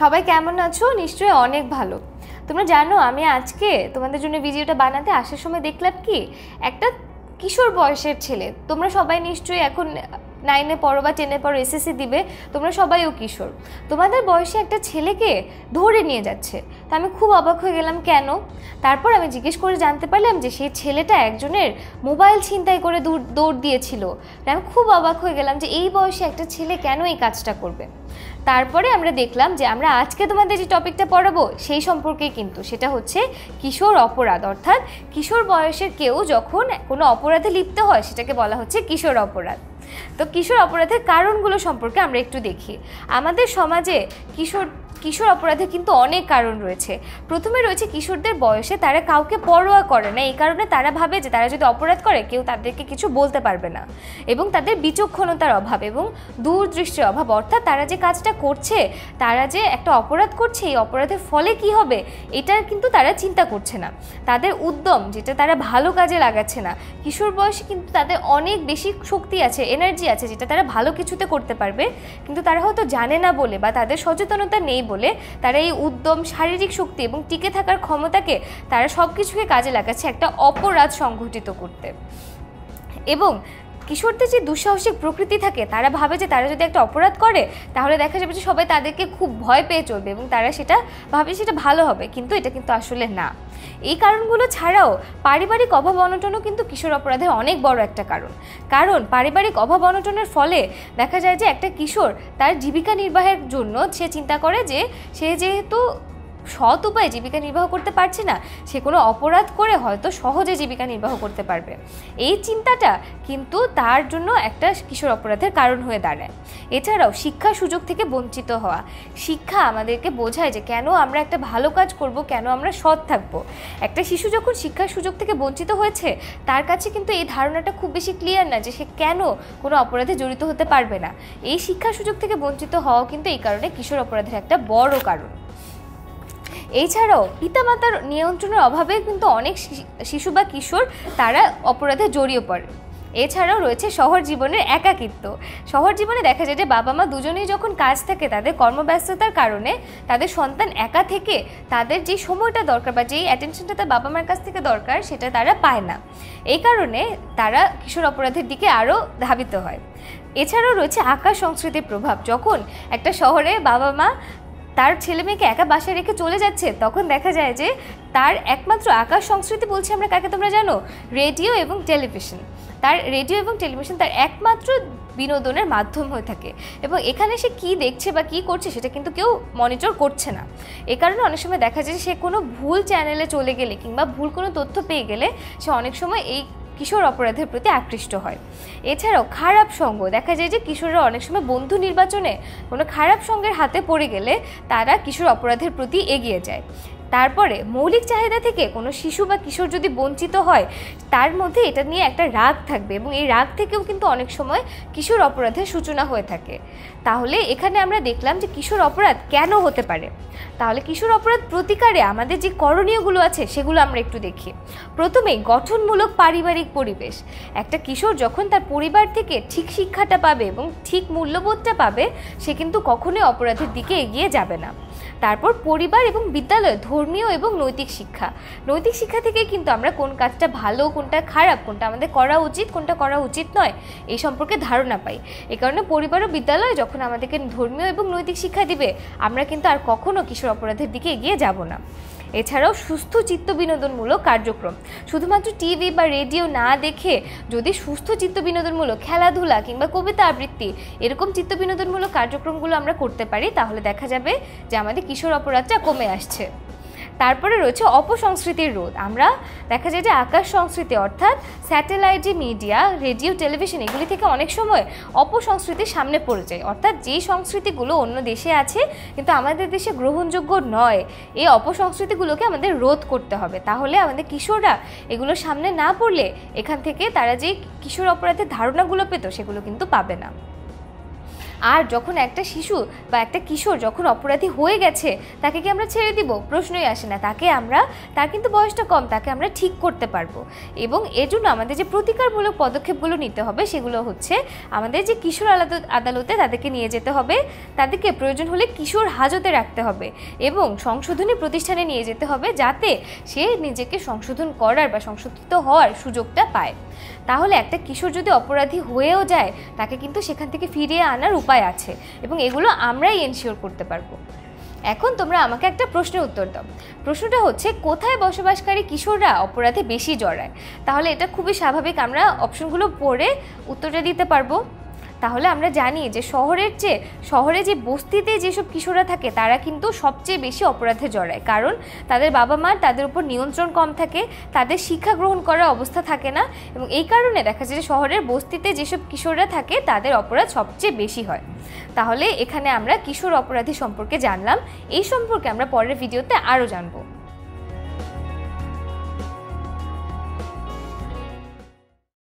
সবাই কেমন আছো? নিশ্চয়ই অনেক ভালো। তোমরা জানো, আমি আজকে তোমাদের জন্য ভিডিওটা বানাতে আসার সময় দেখলাম কি, একটা কিশোর বয়সের ছেলে। তোমরা সবাই নিশ্চয়ই এখন নাইনে পড়ো বা টেনে পড়ো এসএসসি দিবে, তোমরা সবাইও কিশোর। তোমাদের বয়সে একটা ছেলেকে ধরে নিয়ে যাচ্ছে। তা আমি খুব অবাক হয়ে গেলাম, কেন? তারপর আমি জিজ্ঞেস করে জানতে পারলাম যে সেই ছেলেটা একজনের মোবাইল ছিনতাই করে দৌড় দিয়েছিল। আমি খুব অবাক হয়ে গেলাম যে এই বয়সে একটা ছেলে কেন এই কাজটা করবে? তারপরে আমরা দেখলাম যে আমরা আজকে তোমাদের যে টপিকটা পড়াবো, সেই সম্পর্কে কিন্তু। সেটা হচ্ছে কিশোর অপরাধ। অর্থাৎ কিশোর বয়সের কেউ যখন কোনো অপরাধে লিপ্ত হয়, সেটাকে বলা হচ্ছে কিশোর অপরাধ। তো কিশোর অপরাধের কারণগুলো সম্পর্কে আমরা একটু দেখি। আমাদের সমাজে কিশোর কিশোর অপরাধের কিন্তু অনেক কারণ রয়েছে। প্রথমে রয়েছে কিশোরদের বয়সে তারা কাউকে পরোয়া করে না। এই কারণে তারা ভাবে যে তারা যদি অপরাধ করে, কেউ তাদেরকে কিছু বলতে পারবে না। এবং তাদের বিচক্ষণতার অভাব এবং দূরদৃষ্টির অভাব। অর্থাৎ তারা যে কাজটা করছে, তারা যে একটা অপরাধ করছে, এই অপরাধের ফলে কি হবে এটার কিন্তু তারা চিন্তা করছে না। তাদের উদ্যম, যেটা তারা ভালো কাজে লাগাচ্ছে না, কিশোর বয়সে কিন্তু তাদের অনেক বেশি শক্তি আছে এনার্জি আছে, যেটা তারা ভালো কিছুতে করতে পারবে। কিন্তু তারা হয়তো জানে না বলে বা তাদের সচেতনতা নেই বলে তারা এই উদ্যম, শারীরিক শক্তি এবং টিকে থাকার ক্ষমতাকে তারা সব কিছুকে কাজে লাগাচ্ছে একটা অপরাধ সংঘটিত করতে। এবং কিশোরদের যে দুঃসাহসিক প্রকৃতি থাকে, তারা ভাবে যে তারা যদি একটা অপরাধ করে, তাহলে দেখা যাবে যে সবাই তাদেরকে খুব ভয় পেয়ে চলবে এবং তারা সেটা ভাবে সেটা ভালো হবে। কিন্তু এটা কিন্তু আসলে না। এই কারণগুলো ছাড়াও পারিবারিক অভাব অনটনও কিন্তু কিশোর অপরাধের অনেক বড় একটা কারণ। কারণ পারিবারিক অভাব অনটনের ফলে দেখা যায় যে একটা কিশোর তার জীবিকা নির্বাহের জন্য সে চিন্তা করে যে, সে যেহেতু সৎ উপায়ে জীবিকা নির্বাহ করতে পারছে না, সে কোনো অপরাধ করে হয়তো সহজে জীবিকা নির্বাহ করতে পারবে। এই চিন্তাটা কিন্তু তার জন্য একটা কিশোর অপরাধের কারণ হয়ে দাঁড়ায়। এছাড়াও শিক্ষা সুযোগ থেকে বঞ্চিত হওয়া। শিক্ষা আমাদেরকে বোঝায় যে কেন আমরা একটা ভালো কাজ করব, কেন আমরা সৎ থাকব। একটা শিশু যখন শিক্ষার সুযোগ থেকে বঞ্চিত হয়েছে, তার কাছে কিন্তু এই ধারণাটা খুব বেশি ক্লিয়ার না যে সে কেন কোনো অপরাধে জড়িত হতে পারবে না। এই শিক্ষা সুযোগ থেকে বঞ্চিত হওয়াও কিন্তু এই কারণে কিশোর অপরাধের একটা বড় কারণ। এছাড়াও পিতামাতার নিয়ন্ত্রণের অভাবে কিন্তু অনেক শিশু বা কিশোর তারা অপরাধে জড়িয়ে পড়ে। এছাড়াও রয়েছে শহর জীবনের একাকিত্ব। শহর জীবনে দেখা যায় যে বাবা মা দুজনেই যখন কাজ থাকে তাদের কর্মব্যস্ততার কারণে তাদের সন্তান একা থেকে তাদের যে সময়টা দরকার বা যেই অ্যাটেনশনটা তার বাবা মার কাছ থেকে দরকার সেটা তারা পায় না। এই কারণে তারা কিশোর অপরাধের দিকে আরও ধাবিত হয়। এছাড়াও রয়েছে আকাশ সংস্কৃতির প্রভাব। যখন একটা শহরে বাবা মা তার ছেলে মেয়েকে একা বাসায় রেখে চলে যাচ্ছে, তখন দেখা যায় যে তার একমাত্র আকাশ সংস্কৃতি বলছি আমরা কাকে তোমরা জানো? রেডিও এবং টেলিভিশন। তার রেডিও এবং টেলিভিশন তার একমাত্র বিনোদনের মাধ্যম হয়ে থাকে এবং এখানে সে কি দেখছে বা কি করছে সেটা কিন্তু কেউ মনিটর করছে না। এ কারণে অনেক সময় দেখা যায় যে সে কোনো ভুল চ্যানেলে চলে গেলে কিংবা ভুল কোনো তথ্য পেয়ে গেলে সে অনেক সময় এই কিশোর অপরাধের প্রতি আকৃষ্ট হয়। এছাড়াও খারাপ সঙ্গ, দেখা যায় যে কিশোররা অনেক সময় বন্ধু নির্বাচনে কোনো খারাপ সঙ্গের হাতে পড়ে গেলে তারা কিশোর অপরাধের প্রতি এগিয়ে যায়। তারপরে মৌলিক চাহিদা থেকে কোনো শিশু বা কিশোর যদি বঞ্চিত হয়, তার মধ্যে এটা নিয়ে একটা রাগ থাকবে এবং এই রাগ থেকেও কিন্তু অনেক সময় কিশোর অপরাধের সূচনা হয়ে থাকে। তাহলে এখানে আমরা দেখলাম যে কিশোর অপরাধ কেন হতে পারে? তাহলে কিশোর অপরাধ প্রতিকারে আমাদের যে করণীয়গুলো আছে, সেগুলো আমরা একটু দেখি। প্রথমেই গঠনমূলক পারিবারিক পরিবেশ। একটা কিশোর যখন তার পরিবার থেকে ঠিক শিক্ষাটা পাবে এবং ঠিক মূল্যবোধটা পাবে, সে কিন্তু কখনোই অপরাধের দিকে এগিয়ে যাবে না। তারপর পরিবার এবং বিদ্যালয় ধর্মীয় এবং নৈতিক শিক্ষা। নৈতিক শিক্ষা থেকে কিন্তু আমরা কোন কাজটা ভালো, কোনটা খারাপ, কোনটা আমাদের করা উচিত, কোনটা করা উচিত নয়, এই সম্পর্কে ধারণা পাই। এ কারণে পরিবার ও বিদ্যালয় যখন আমাদেরকে ধর্মীয় এবং নৈতিক শিক্ষা দিবে, আমরা কিন্তু আর কখনো কিশোর অপরাধের দিকে এগিয়ে যাব না। এছাড়াও সুস্থ চিত্ত বিনোদনমূলক কার্যক্রম, শুধুমাত্র টিভি বা রেডিও না দেখে যদি সুস্থ চিত্ত বিনোদনমূলক খেলাধুলা কিংবা কবিতা আবৃত্তি এরকম চিত্ত বিনোদনমূলক কার্যক্রমগুলো আমরা করতে পারি, তাহলে দেখা যাবে যে আমাদের কিশোর অপরাধটা কমে আসছে। তারপরে রয়েছে অপসংস্কৃতির রোধ। আমরা দেখা যায় যে আকাশ সংস্কৃতি অর্থাৎ স্যাটেলাইট মিডিয়া, রেডিও, টেলিভিশন এগুলি থেকে অনেক সময় অপসংস্কৃতির সামনে পড়ে যায়। অর্থাৎ যেই সংস্কৃতিগুলো অন্য দেশে আছে কিন্তু আমাদের দেশে গ্রহণযোগ্য নয়, এই অপসংস্কৃতিগুলোকে আমাদের রোধ করতে হবে। তাহলে আমাদের কিশোররা এগুলোর সামনে না পড়লে এখান থেকে তারা যে কিশোর অপরাধের ধারণাগুলো পেত সেগুলো কিন্তু পাবে না। আর যখন একটা শিশু বা একটা কিশোর যখন অপরাধী হয়ে গেছে, তাকে কি আমরা ছেড়ে দিব? প্রশ্নই আসে না। তাকে আমরা, তার কিন্তু বয়সটা কম, তাকে আমরা ঠিক করতে পারব। এবং এর জন্য আমাদের যে প্রতিকারমূলক পদক্ষেপগুলো নিতে হবে, সেগুলো হচ্ছে আমাদের যে কিশোর আলাদা- আদালতে তাদেরকে নিয়ে যেতে হবে, তাদেরকে প্রয়োজন হলে কিশোর হাজতে রাখতে হবে এবং সংশোধনী প্রতিষ্ঠানে নিয়ে যেতে হবে যাতে সে নিজেকে সংশোধন করার বা সংশোধিত হওয়ার সুযোগটা পায়। তাহলে একটা কিশোর যদি অপরাধী হয়েও যায়, তাকে কিন্তু সেখান থেকে ফিরিয়ে আনার উপায় আছে এবং এগুলো আমরাই এনশিওর করতে পারব। এখন তোমরা আমাকে একটা প্রশ্নের উত্তর দাও। প্রশ্নটা হচ্ছে, কোথায় বসবাসকারী কিশোররা অপরাধে বেশি জড়ায়? তাহলে এটা খুবই স্বাভাবিক, আমরা অপশনগুলো পড়ে উত্তরটা দিতে পারব। তাহলে আমরা জানি যে শহরের চেয়ে শহরে যে বস্তিতে যেসব কিশোররা থাকে, তারা কিন্তু সবচেয়ে বেশি অপরাধে জড়ায়। কারণ তাদের বাবা মার তাদের উপর নিয়ন্ত্রণ কম থাকে, তাদের শিক্ষা গ্রহণ করার অবস্থা থাকে না এবং এই কারণে দেখা যায় যে শহরের বস্তিতে যেসব কিশোররা থাকে, তাদের অপরাধ সবচেয়ে বেশি হয়। তাহলে এখানে আমরা কিশোর অপরাধী সম্পর্কে জানলাম। এই সম্পর্কে আমরা পরের ভিডিওতে আরও জানব।